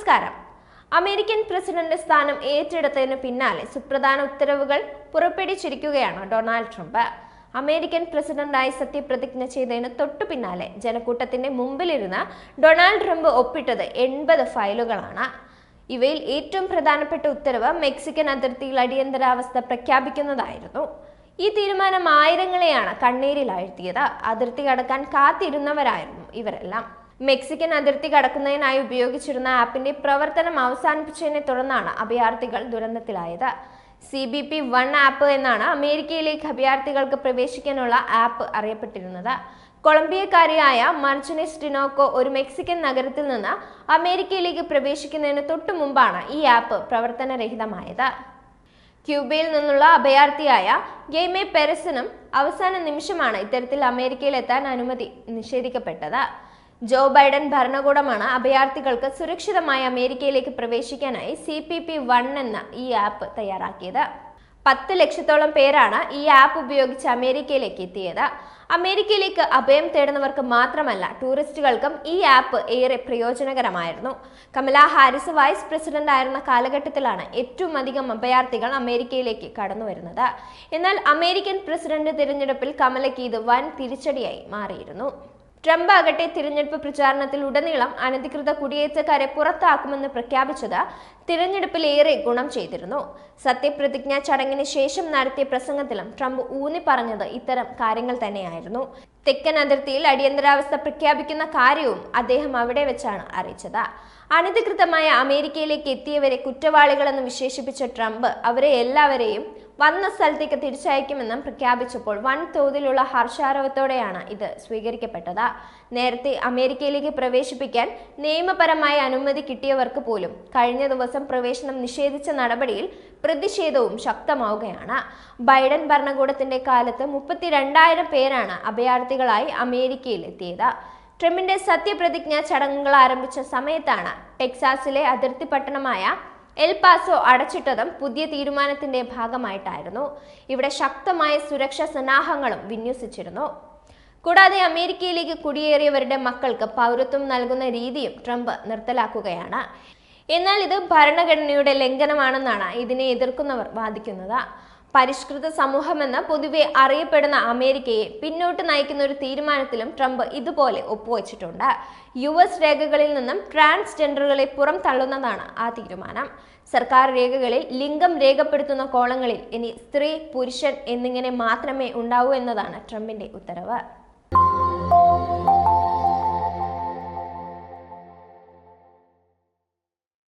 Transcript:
നമസ്കാരം. American president സ്ഥാനം ഏറ്റെടുത്തതിന് പിന്നാലെ സുപ്രധാന ഉത്തരവുകൾ പുറപ്പെടുവിച്ചിരിക്കുകയാണ് ഡൊണാൾഡ് ട്രംപ്. അമേരിക്കൻ പ്രസിഡന്റായി സത്യപ്രതിജ്ഞ ചെയ്തതിന് തൊട്ടു പിന്നാലെ ജനക്കൂട്ടത്തിന്റെ മുമ്പിലിരുന്ന ഡൊണാൾഡ് ട്രംപ് ഒപ്പിട്ടത് എൺപത് ഫയലുകളാണ്. ഇവയിൽ ഏറ്റവും പ്രധാനപ്പെട്ട ഉത്തരവ് മെക്സിക്കൻ അതിർത്തിയിൽ അടിയന്തരാവസ്ഥ പ്രഖ്യാപിക്കുന്നതായിരുന്നു. ഈ തീരുമാനം ആയിരങ്ങളെയാണ് കണ്ണീരിലാഴ്ത്തിയത്. അതിർത്തി കടക്കാൻ കാത്തിരുന്നവരായിരുന്നു ഇവരെല്ലാം. മെക്സിക്കൻ അതിർത്തി കടക്കുന്നതിനായി ഉപയോഗിച്ചിരുന്ന ആപ്പിന്റെ പ്രവർത്തനം അവസാനിപ്പിച്ചതിനെ തുടർന്നാണ് അഭയാർത്ഥികൾ ദുരന്തത്തിലായത്. C B P one app എന്നാണ് അമേരിക്കയിലേക്ക് അഭയാർത്ഥികൾക്ക് പ്രവേശിക്കാനുള്ള ആപ്പ് അറിയപ്പെട്ടിരുന്നത്. കൊളംബിയക്കാരിയായ മർച്ചനിസ് ടിനോക്കോ ഒരു മെക്സിക്കൻ നഗരത്തിൽ നിന്ന് അമേരിക്കയിലേക്ക് പ്രവേശിക്കുന്നതിന് തൊട്ടു മുമ്പാണ് ഈ ആപ്പ് പ്രവർത്തനരഹിതമായത്. ക്യൂബയിൽ നിന്നുള്ള അഭയാർത്ഥിയായ ഗെയ്മെ പെരസിനും അവസാന നിമിഷമാണ് ഇത്തരത്തിൽ അമേരിക്കയിൽ എത്താൻ അനുമതി നിഷേധിക്കപ്പെട്ടത്. ജോ ബൈഡൻ ഭരണകൂടമാണ് അഭയാർത്ഥികൾക്ക് സുരക്ഷിതമായി അമേരിക്കയിലേക്ക് പ്രവേശിക്കാനായി സി പി പി വൺ എന്ന ഈ ആപ്പ് തയ്യാറാക്കിയത്. പത്ത് ലക്ഷത്തോളം പേരാണ് ഈ ആപ്പ് ഉപയോഗിച്ച് അമേരിക്കയിലേക്ക് എത്തിയത്. അമേരിക്കയിലേക്ക് അഭയം തേടുന്നവർക്ക് മാത്രമല്ല ടൂറിസ്റ്റുകൾക്കും ഈ ആപ്പ് ഏറെ പ്രയോജനകരമായിരുന്നു. കമല ഹാരിസ് വൈസ് പ്രസിഡന്റ് ആയിരുന്ന കാലഘട്ടത്തിലാണ് ഏറ്റവും അധികം അഭയാർത്ഥികൾ അമേരിക്കയിലേക്ക് കടന്നു വരുന്നത്. എന്നാൽ അമേരിക്കൻ പ്രസിഡന്റ് തിരഞ്ഞെടുപ്പിൽ കമലയ്ക്ക് ഇത് വൻ തിരിച്ചടിയായി മാറിയിരുന്നു. ട്രംപ് ആകട്ടെ തിരഞ്ഞെടുപ്പ് പ്രചാരണത്തിൽ ഉടനീളം അനധികൃത കുടിയേറ്റക്കാരെ പുറത്താക്കുമെന്ന് പ്രഖ്യാപിച്ചത് തിരഞ്ഞെടുപ്പിൽ ഏറെ ഗുണം ചെയ്തിരുന്നു. സത്യപ്രതിജ്ഞാ ചടങ്ങിന് ശേഷം നടത്തിയ പ്രസംഗത്തിലും ട്രംപ് ഊന്നി പറഞ്ഞത് ഇത്തരം കാര്യങ്ങൾ തന്നെയായിരുന്നു. തെക്കൻ അതിർത്തിയിൽ അടിയന്തരാവസ്ഥ പ്രഖ്യാപിക്കുന്ന കാര്യവും അദ്ദേഹം അവിടെ വെച്ചാണ് അറിയിച്ചത്. അനധികൃതമായ അമേരിക്കയിലേക്ക് എത്തിയവരെ കുറ്റവാളികളെന്ന് വിശേഷിപ്പിച്ച ട്രംപ് അവരെ എല്ലാവരെയും വന്ന സ്ഥലത്തേക്ക് തിരിച്ചയക്കുമെന്നും പ്രഖ്യാപിച്ചപ്പോൾ വൻ തോതിലുള്ള ഹർഷാരവത്തോടെയാണ് ഇത് സ്വീകരിക്കപ്പെട്ടത്. നേരത്തെ അമേരിക്കയിലേക്ക് പ്രവേശിപ്പിക്കാൻ നിയമപരമായ അനുമതി കിട്ടിയവർക്ക് പോലും കഴിഞ്ഞ ദിവസം പ്രവേശനം നിഷേധിച്ച നടപടിയിൽ പ്രതിഷേധവും ശക്തമാവുകയാണ്. ബൈഡൻ ഭരണകൂടത്തിന്റെ കാലത്ത് മുപ്പത്തിരണ്ടായിരം പേരാണ് അഭയാർത്ഥികളായി അമേരിക്കയിൽ എത്തിയത് ട്രംപിന്റെ സത്യപ്രതിജ്ഞ ചടങ്ങുകൾ ആരംഭിച്ച സമയത്താണ് ടെക്സാസിലെ അതിർത്തി പട്ടണമായ എൽ പാസോ അടച്ചിട്ടതും പുതിയ തീരുമാനത്തിന്റെ ഭാഗമായിട്ടായിരുന്നു. ഇവിടെ ശക്തമായ സുരക്ഷാ സന്നാഹങ്ങളും വിന്യസിച്ചിരുന്നു. കൂടാതെ അമേരിക്കയിലേക്ക് കുടിയേറിയവരുടെ മക്കൾക്ക് പൗരത്വം നൽകുന്ന രീതിയും ട്രംപ് നിർത്തലാക്കുകയാണ്. എന്നാൽ ഇത് ഭരണഘടനയുടെ ലംഘനമാണെന്നാണ് ഇതിനെ എതിർക്കുന്നവർ വാദിക്കുന്നത്. പരിഷ്കൃത സമൂഹമെന്ന് പൊതുവെ അറിയപ്പെടുന്ന അമേരിക്കയെ പിന്നോട്ട് നയിക്കുന്ന ഒരു തീരുമാനത്തിലും ട്രംപ് ഇതുപോലെ ഒപ്പുവച്ചിട്ടുണ്ട്. യു എസ് രേഖകളിൽ നിന്നും ട്രാൻസ്ജെൻഡറുകളെ പുറം തള്ളുന്നതാണ് ആ തീരുമാനം. സർക്കാർ രേഖകളിൽ ലിംഗം രേഖപ്പെടുത്തുന്ന കോളങ്ങളിൽ ഇനി സ്ത്രീ പുരുഷൻ എന്നിങ്ങനെ മാത്രമേ ഉണ്ടാവൂ എന്നതാണ് ട്രംപിന്റെ ഉത്തരവ്.